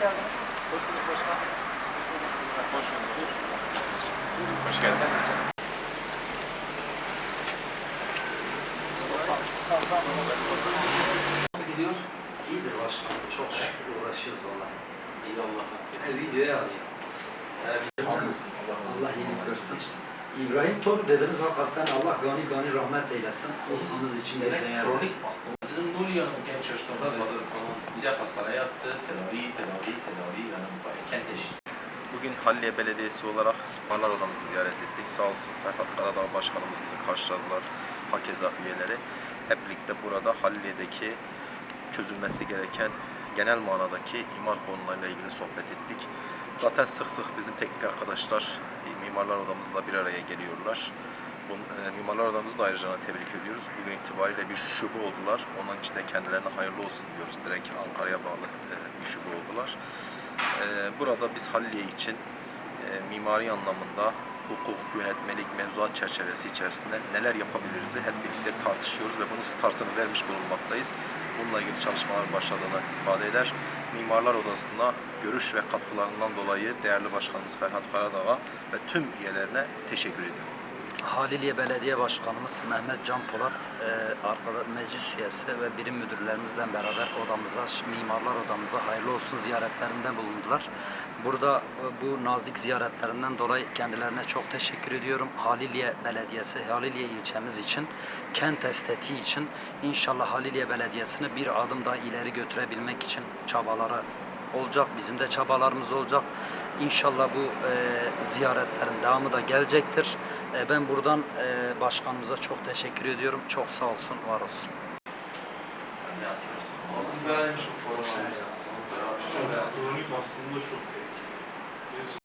geldiniz. Hoş bulduk başkan. Hoş bulduk. Hoş geldin. Nasıl gidiyor? İyidir başkanım. Çok şükür uğraşıyoruz vallahi. İyi Allah nasip etsin. videoya alayım. Bir. Allah razı Allah olsun. iyilik versin. İbrahim Tor dediniz hakikaten Allah gani gani rahmet eylesin. Urfamız için de Demek değerli. kronik astım. Nuriye'nin genç yaşta bakmadı falan. İlaç hastaneye yattı. Tedavi, tedavi, tedavi. Yani bu erken teşhis. Bugün Halliye Belediyesi olarak Barlar Odamızı ziyaret ettik. Sağ olsun Ferhat Karadağ Başkanımız bizi karşıladılar. Hakeza üyeleri. Hep birlikte burada Halliye'deki çözülmesi gereken genel manadaki imar konularıyla ilgili sohbet ettik. Zaten sık sık bizim teknik arkadaşlar Mimarlar Odamızla bir araya geliyorlar. Bu, e, Mimarlar Odamızı da ayrıca tebrik ediyoruz. Bugün itibariyle bir şube oldular. Onun için de kendilerine hayırlı olsun diyoruz. Direkt Ankara'ya bağlı e, bir şube oldular. Ee, Burada biz Halliye için e, mimari anlamında hukuk, yönetmelik, mevzuat çerçevesi içerisinde neler yapabiliriz hep birlikte tartışıyoruz ve bunun startını vermiş bulunmaktayız. Bununla ilgili çalışmalar başladığını ifade eder. Mimarlar Odası'na görüş ve katkılarından dolayı değerli başkanımız Ferhat Karadağ'a ve tüm üyelerine teşekkür ediyorum. Haliliye Belediye Başkanımız Mehmet Can Polat, e, arkada meclis üyesi ve birim müdürlerimizle beraber odamıza, mimarlar odamıza hayırlı olsun ziyaretlerinde bulundular. Burada e, bu nazik ziyaretlerinden dolayı kendilerine çok teşekkür ediyorum. Haliliye Belediyesi, Haliliye ilçemiz için, kent estetiği için inşallah Haliliye Belediyesi'ni bir adım daha ileri götürebilmek için çabaları olacak. Bizim de çabalarımız olacak. İnşallah bu e, ziyaretlerin devamı da gelecektir. E, ben buradan e, başkanımıza çok teşekkür ediyorum. Çok sağ olsun, var olsun. Aslında çok